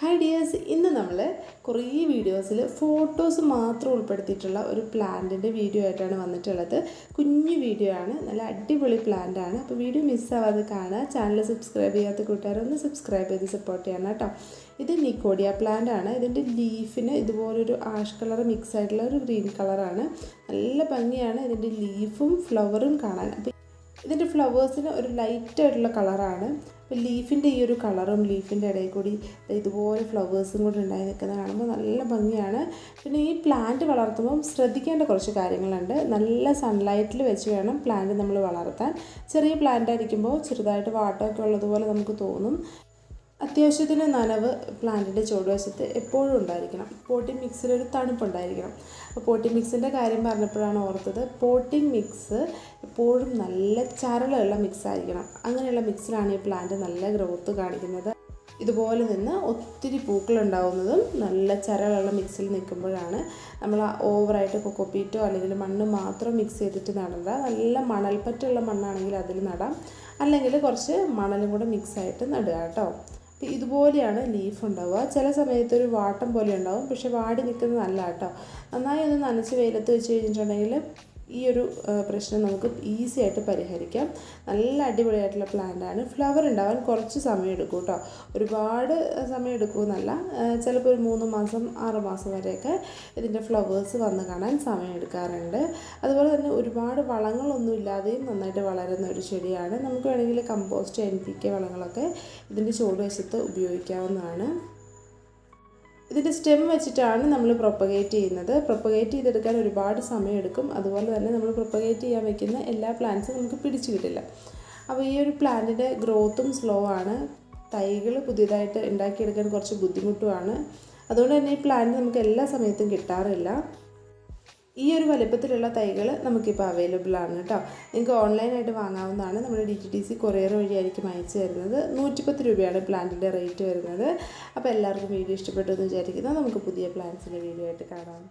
Hi dears ഇന്ന് നമ്മൾ കുറേ വീഡിയോസിൽ ഫോട്ടോസ് മാത്രം ഉൾപ്പെടുത്തിയിട്ടുള്ള ഒരു പ്ലാന്റിന്റെ വീഡിയോ ആയിട്ടാണ് വന്നിട്ടുള്ളത്. കുഞ്ഞു വീഡിയോ ആണ് നല്ല അടിപൊളി പ്ലാന്റ് ആണ്. അപ്പോൾ വീഡിയോ മിസ്സാവാതെ കാണുക. ചാനൽ സബ്സ്ക്രൈബ് ചെയ്യാത്ത കൂട്ടുകാരൊന്ന് സബ്സ്ക്രൈബ് ചെയ്ത് സപ്പോർട്ട് ചെയ്യണം കേട്ടോ. ഇത് നിക്കോഡിയ പ്ലാന്റ് ആണ്. ഇതിന്റെ ലീഫിന് ഇതുപോലൊരു ആഷ് കളർ മിക്സ് ആയിട്ടുള്ള ഒരു ഗ്രീൻ കളറാണ് നല്ല ഭംഗിയാണ് ഇതിന്റെ ലീഫും ഫ്ലവറും കാണാൻ. അപ്പോൾ ഇതിന്റെ ഫ്ലവേഴ്സിന് ഒരു ലൈറ്റ് ആയിട്ടുള്ള കളറാണ്. അപ്പോൾ ലീഫിന്റെ ഈ ഒരു കളറും ലീഫിന്റെ ഇടയിൽ കൂടി ഇതുപോലെ ഫ്ലവേഴ്സും കൂടി ഉണ്ടായി നിൽക്കുന്നത് കാണുമ്പോൾ നല്ല ഭംഗിയാണ്. പിന്നെ ഈ പ്ലാന്റ് വളർത്തുമ്പം ശ്രദ്ധിക്കേണ്ട കുറച്ച് കാര്യങ്ങളുണ്ട്. നല്ല സൺലൈറ്റിൽ വെച്ച് വേണം പ്ലാന്റ് നമ്മൾ വളർത്താൻ. ചെറിയ പ്ലാന്റ് ആയിരിക്കുമ്പോൾ ചെറുതായിട്ട് വാട്ടമൊക്കെ ഉള്ളതുപോലെ നമുക്ക് തോന്നും. അത്യാവശ്യത്തിന് നനവ് പ്ലാന്റിന്റെ ചുവടുവശത്ത് എപ്പോഴും ഉണ്ടായിരിക്കണം. പോട്ടിംഗ് മിക്സിൽ ഒരു തണുപ്പുണ്ടായിരിക്കണം. അപ്പോൾ പോട്ടിംഗ് മിക്സിന്റെ കാര്യം പറഞ്ഞപ്പോഴാണ് ഓർത്തത്. പോട്ടിംഗ് മിക്സ് എപ്പോഴും നല്ല ചരളുള്ള മിക്സ് ആയിരിക്കണം അങ്ങനെയുള്ള മിക്സിലാണ് ഈ പ്ലാന്റ് നല്ല ഗ്രോത്ത് കാണിക്കുന്നത്. ഇതുപോലെ നിന്ന് ഒത്തിരി പൂക്കളുണ്ടാവുന്നതും നല്ല ചരളുള്ള മിക്സിൽ നിൽക്കുമ്പോഴാണ് നമ്മൾ ഓവറായിട്ട് കൊക്കോപ്പീറ്റോ അല്ലെങ്കിൽ മണ്ണ് മാത്രം മിക്സ് ചെയ്തിട്ട് നടണ്ട. നല്ല മണൽപ്പറ്റുള്ള മണ്ണാണെങ്കിൽ അതിൽ നടാം. അല്ലെങ്കിൽ കുറച്ച് മണലും കൂടെ മിക്സായിട്ട് നടുക കേട്ടോ. അപ്പോൾ ഇതുപോലെയാണ് ലീഫ് ഉണ്ടാവുക. ചില സമയത്ത് ഒരു വാട്ടം പോലെ ഉണ്ടാവും. പക്ഷെ വാടി നിൽക്കുന്നത് നല്ല കേട്ടോ. നന്നായി ഒന്ന് നനച്ച് വെയിലത്ത് വെച്ച് കഴിഞ്ഞിട്ടുണ്ടെങ്കിൽ ഈ ഒരു പ്രശ്നം നമുക്ക് ഈസി ആയിട്ട് പരിഹരിക്കാം. നല്ല അടിപൊളിയായിട്ടുള്ള പ്ലാന്റാണ് ഫ്ലവർ ഉണ്ടാവാൻ കുറച്ച് സമയം എടുക്കും കേട്ടോ ഒരുപാട് സമയം എടുക്കുമെന്നല്ല ചിലപ്പോൾ ഒരു മൂന്ന് മാസം ആറ് മാസം വരെയൊക്കെ ഇതിന്റെ ഫ്ലവേഴ്സ് വന്ന് കാണാൻ സമയം എടുക്കാറുണ്ട്. അതുപോലെ തന്നെ ഒരുപാട് വളങ്ങളൊന്നും ഇല്ലാതെയും നന്നായിട്ട് വളരുന്ന ഒരു ചെടിയാണ്. നമുക്ക് വേണമെങ്കിൽ കമ്പോസ്റ്റ് എൻ പി കെ വളങ്ങളൊക്കെ ഇതിന്റെ ചുവടുവശത്ത് ഉപയോഗിക്കാവുന്നതാണ്. ഇതിന്റെ സ്റ്റെം വെച്ചിട്ടാണ് നമ്മൾ പ്രൊപ്പഗേറ്റ് ചെയ്യുന്നത്. പ്രൊപ്പഗേറ്റ് ചെയ്തെടുക്കാൻ ഒരുപാട് സമയമെടുക്കും. അതുപോലെ തന്നെ നമ്മൾ പ്രൊപ്പഗേറ്റ് ചെയ്യാൻ വയ്ക്കുന്ന എല്ലാ പ്ലാന്റ്സും നമുക്ക് പിടിച്ചു കിട്ടില്ല. അപ്പോൾ ഈ ഒരു പ്ലാന്റിന്റെ ഗ്രോത്തും സ്ലോ ആണ്. തൈകൾ പുതിയതായിട്ട് ഉണ്ടാക്കിയെടുക്കാൻ കുറച്ച് ബുദ്ധിമുട്ടുമാണ്. അതുകൊണ്ട് തന്നെ ഈ പ്ലാന്റ് നമുക്ക് എല്ലാ സമയത്തും കിട്ടാറില്ല. ഈ ഒരു വലുപ്പത്തിലുള്ള തൈകൾ നമുക്കിപ്പോൾ അവൈലബിൾ ആണ് കേട്ടോ. നിങ്ങൾക്ക് ഓൺലൈനായിട്ട് വാങ്ങാവുന്നതാണ്. നമ്മുടെ D T T C courier വഴിയായിരിക്കും അയച്ചു തരുന്നത്. നൂറ്റിപ്പത്ത് രൂപയാണ് പ്ലാന്റിന്റെ റേറ്റ് വരുന്നത്. അപ്പോൾ എല്ലാവർക്കും വീഡിയോ ഇഷ്ടപ്പെട്ടു എന്ന് വിചാരിക്കുന്നത് നമുക്ക് പുതിയ പ്ലാന്റ്സിന്റെ വീഡിയോ ആയിട്ട് കാണാം.